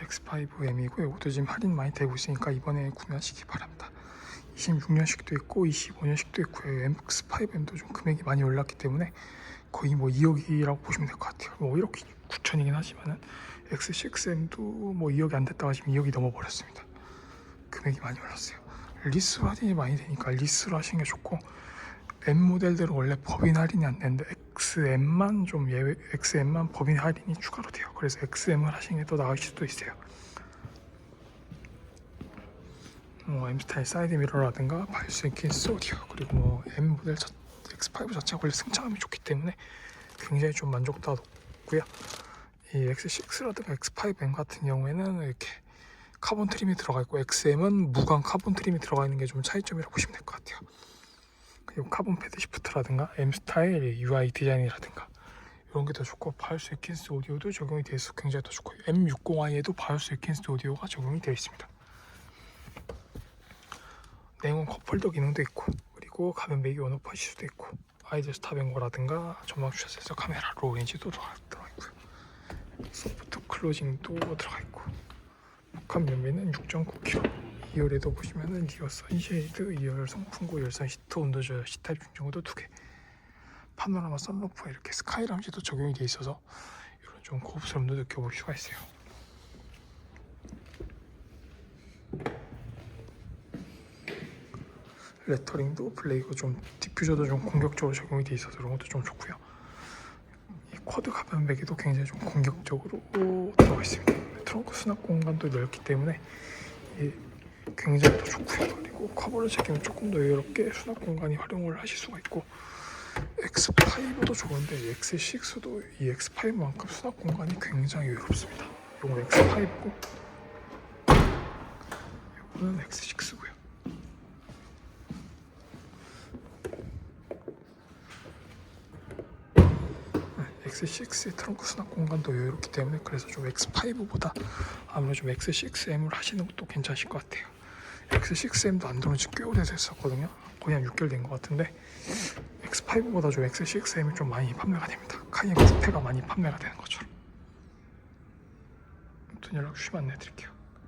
X5M이고 이것도 지금 할인 많이 되고 있으니까 이번에 구매하시기 바랍니다. 26년식도 있고 25년식도 있고요. MX5M도 좀 금액이 많이 올랐기 때문에 거의 뭐 2억이라고 보시면 될 것 같아요. 뭐 1억 9천이긴 하지만은 X6M도 뭐 2억이 안 됐다가 지금 2억이 넘어버렸습니다. 금액이 많이 올랐어요. 리스로 할인이 많이 되니까 리스로 하시는 게 좋고 M 모델들은 원래 법인 할인이 안 되는데 XM만 좀 예외 XM만 법인 할인이 추가로 돼요. 그래서 XM을 하시는 게 더 나을 수도 있어요. 뭐 M 스타일 사이드 미러라든가 킨스 오디오 그리고 뭐 M 모델 자, X5 자체가 원래 승차감이 좋기 때문에 굉장히 좀 만족도가 높고요. 이 X6라든가 X5M 같은 경우에는 이렇게 카본 트림이 들어가 있고 XM은 무광 카본 트림이 들어가 있는 게 좀 차이점이라고 보시면 될 것 같아요. 그리고 카본 패드 시프트라든가 M 스타일 UI 디자인이라든가 이런 게 더 좋고 바이오스 에킨스 오디오도 적용이 있어 굉장히 더 좋고 M60i에도 바이오스 에킨스 오디오가 적용이 되어 있습니다. 내용 컵홀더 기능도 있고 그리고 가변 배기 하실 수도 있고 아이들 스타뱅거라든가 전방 주차에서 카메라 롤렌즈도 들어가 들어가 있고요. 소프트 클로징도 들어가 있고 복합 연비는 6.9kg 2열에도 보시면은 리어 선쉐이드, 2열 송풍구, 열선 시트, 온도 조절, 시타입 중정도 두 개. 파노라마 선루프 이렇게 스카이 람지도 적용이 돼 있어서 이런 좀 고급스러움도 느껴볼 수가 있어요. 레터링도 블레이고 좀 디퓨저도 좀 공격적으로 적용이 돼 있어서 이런 것도 좀 좋고요. 이 쿼드 가변 베개도 굉장히 좀 공격적으로 들어가 있습니다. 트렁크 수납 공간도 넓기 때문에 이 굉장히 더 좋고요. 그리고 커버를 제끼면 조금 더 여유롭게 수납 공간이 활용을 하실 수가 있고 X5도 좋은데 이 X6도 이 X5만큼 수납 공간이 굉장히 여유롭습니다. 이건 X5고 이거는 X6고요. X6의 트렁크 수납 공간도 여유롭기 때문에 그래서 좀 X5보다 아무래도 좀 X6M을 하시는 것도 괜찮으실 것 같아요. X6M도 안 들어온 지 꽤 오래됐었거든요. 거의 한 6개월 된 것 같은데 X5보다 좀 X6M이 좀 많이 판매가 됩니다. 카이엔 쿠페가 많이 판매가 되는 것처럼. 아무튼 연락 주시면 안내드릴게요.